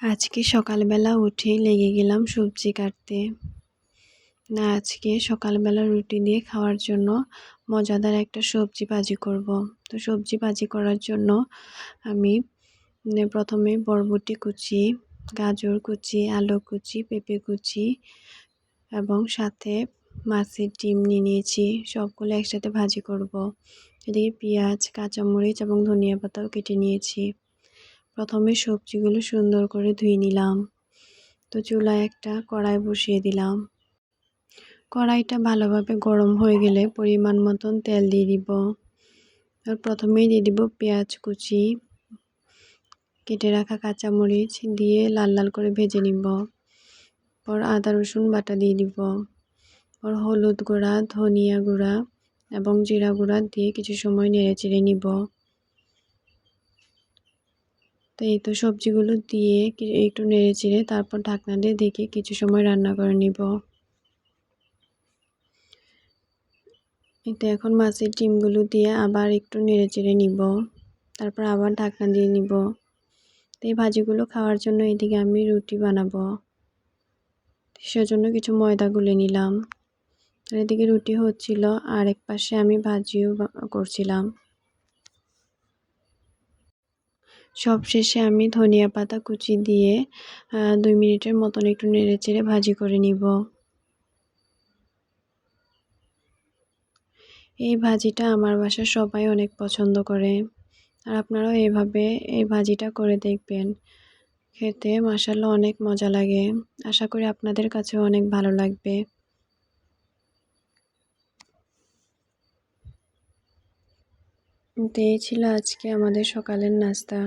আজকে সকালবেলা উঠে লেগে গেলাম সবজি কাটতে। না, আজকে সকালবেলা রুটি দিয়ে খাওয়ার জন্য মজাদার একটা সবজি ভাজি করব। তো সবজি ভাজি করার জন্য আমি প্রথমে বরবটি কুচি, গাজর কুচি, আলু কুচি, পেঁপে কুচি এবং সাথে মাছের ডিম নিয়ে নিয়েছি। সবগুলো একসাথে ভাজি করব। এদিকে পেঁয়াজ, কাঁচামরিচ এবং ধনিয়া পাতাও কেটে নিয়েছি। প্রথমে সবজিগুলো সুন্দর করে ধুয়ে নিলাম। তো চুলায় একটা কড়াই বসিয়ে দিলাম। কড়াইটা ভালোভাবে গরম হয়ে গেলে পরিমাণ মতন তেল দিয়ে দিব। আর প্রথমেই দিয়ে দিব পেঁয়াজ কুচি। কেটে রাখা কাঁচামরিচ দিয়ে লাল লাল করে ভেজে নিব। পর আদা, রসুন বাটা দিয়ে দিব। পর হলুদ গুঁড়া, ধনিয়া গুঁড়া এবং জিরা গুঁড়া দিয়ে কিছু সময় নেড়ে চেড়ে নিব। তো এই তো সবজিগুলো দিয়ে একটু নেড়ে চেড়ে তারপর ঢাকনা দিয়ে দেখে কিছু সময় রান্না করে নিব। এতে এখন মাছের ডিমগুলো দিয়ে আবার একটু নেড়ে চেড়ে নিব। তারপর আবার ঢাকনা দিয়ে নিব। এই ভাজিগুলো খাওয়ার জন্য এদিকে আমি রুটি বানাবো। সেজন্য কিছু ময়দা গুলে নিলাম। এদিকে রুটি হচ্ছিল, আর এক পাশে আমি ভাজিও করছিলাম। সব শেষে আমি ধনিয়া পাতা কুচি দিয়ে দুই মিনিটের মতন একটু নেড়ে চেড়ে ভাজি করে নিব। এই ভাজিটা আমার বাসার সবাই অনেক পছন্দ করে। আর আপনারাও এভাবে এই ভাজিটা করে দেখবেন। খেতে মাসাল্লা অনেক মজা লাগে। আশা করি আপনাদের কাছেও অনেক ভালো লাগবে। তো এই ছিল আজকে আমাদের সকালের নাস্তা।